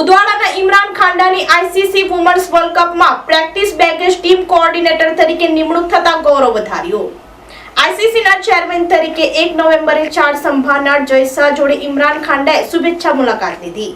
ઉદવાડાના ઇમરાન ખાંડાની ICC women's world કપમાં practice baggage team coordinator તરીકે નિમણૂક થતા ગૌરવ વધાર્યું. આઈસીસીના ચેરમેન તરીકે એક નવેમ્બરે ચાર સંભાળનાર જયસા જોડે ઇમરાન ખાંડાએ શુભેચ્છા મુલાકાત લીધી.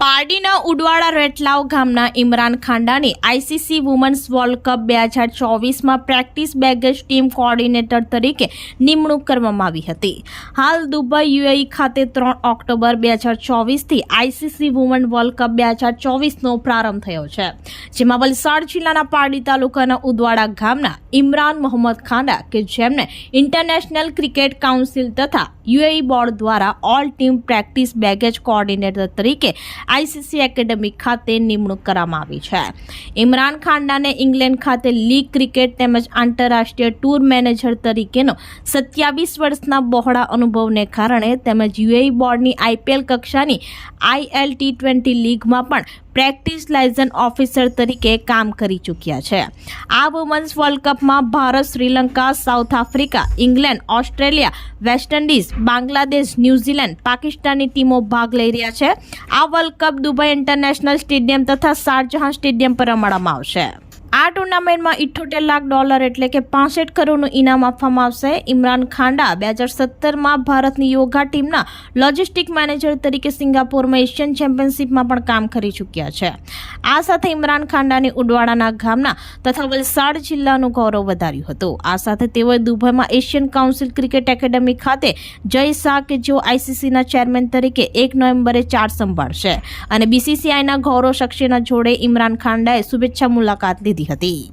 પારડીના ઉડવાડા રેટલાવ ગામના ઇમરાન ખાંડાની આઈસીસી વુમન્સ વર્લ્ડ કપ બે હજાર ચોવીસમાં પ્રેક્ટિસ બેગેજ ટીમ કોઓર્ડિનેટર તરીકે નિમણૂક કરવામાં આવી હતી. હાલ દુબઈ યુએઈ ખાતે ત્રણ ઓક્ટોબર બે હજાર ચોવીસથી આઈસીસી વુમન વર્લ્ડ કપ બે હજાર ચોવીસનો પ્રારંભ થયો છે. જેમાં વલસાડ જિલ્લાના પારડી તાલુકાના ઉદવાડા ગામના ઇમરાન મોહમ્મદ ખાંડા કે જેમને ઇન્ટરનેશનલ ક્રિકેટ કાઉન્સિલ તથા યુએઈ બોર્ડ દ્વારા all team practice baggage coordinator તરીકે આઈસીસી એકેડેમી ખાતે નિમણૂક કરવામાં આવી છે. ઇમરાન ખાંડાને ઇંગ્લેન્ડ ખાતે લીગ ક્રિકેટ તેમજ આંતરરાષ્ટ્રીય ટૂર મેનેજર તરીકેનો સત્યાવીસ વર્ષના બહોળા અનુભવને કારણે તેમજ યુએઈ બોર્ડની આઈપીએલ કક્ષાની આઈએલ ટી ટ્વેન્ટી લીગમાં પણ પ્રેક્ટિસ લાયઝન ઓફિસર તરીકે કામ કરી ચૂક્યા છે. આ વુમન્સ વર્લ્ડ કપમાં Bharat, Sri Lanka South Africa England Australia West Indies Bangladesh New Zealand પાકિસ્તાનની ટીમો ભાગ લઈ રહ્યા છે. આ world cup Dubai International Stadium તથા શારજહાં સ્ટેડિયમ પર રમાડવામાં આવશે. આ ટુર્નામેન્ટમાં ઇઠ્ઠોતેર લાખ ડોલર એટલે કે પાસઠ કરોડનું ઇનામ આપવામાં આવશે. ઇમરાન ખાંડા બે હજાર સત્તરમાં ભારતની યોગા ટીમના લોજિસ્ટિક મેનેજર તરીકે સિંગાપોરમાં એશિયન ચેમ્પિયનશિપમાં પણ કામ કરી ચૂક્યા છે. આ સાથે ઇમરાન ખાંડાની ઉડવાડાના ગામના તથા વલસાડ જિલ્લાનું ગૌરવ વધાર્યું હતું. આ સાથે તેઓએ દુબઈમાં એશિયન કાઉન્સિલ ક્રિકેટ એકેડમી ખાતે જય શાહ કે જેઓ આઈસીસીના ચેરમેન તરીકે એક નવેમ્બરે ચાર સંભાળશે. અને બીસીસીઆઈના ગૌરવ શક્ષીના જોડે ઇમરાન ખાંડાએ શુભેચ્છા મુલાકાત લીધી. હતી.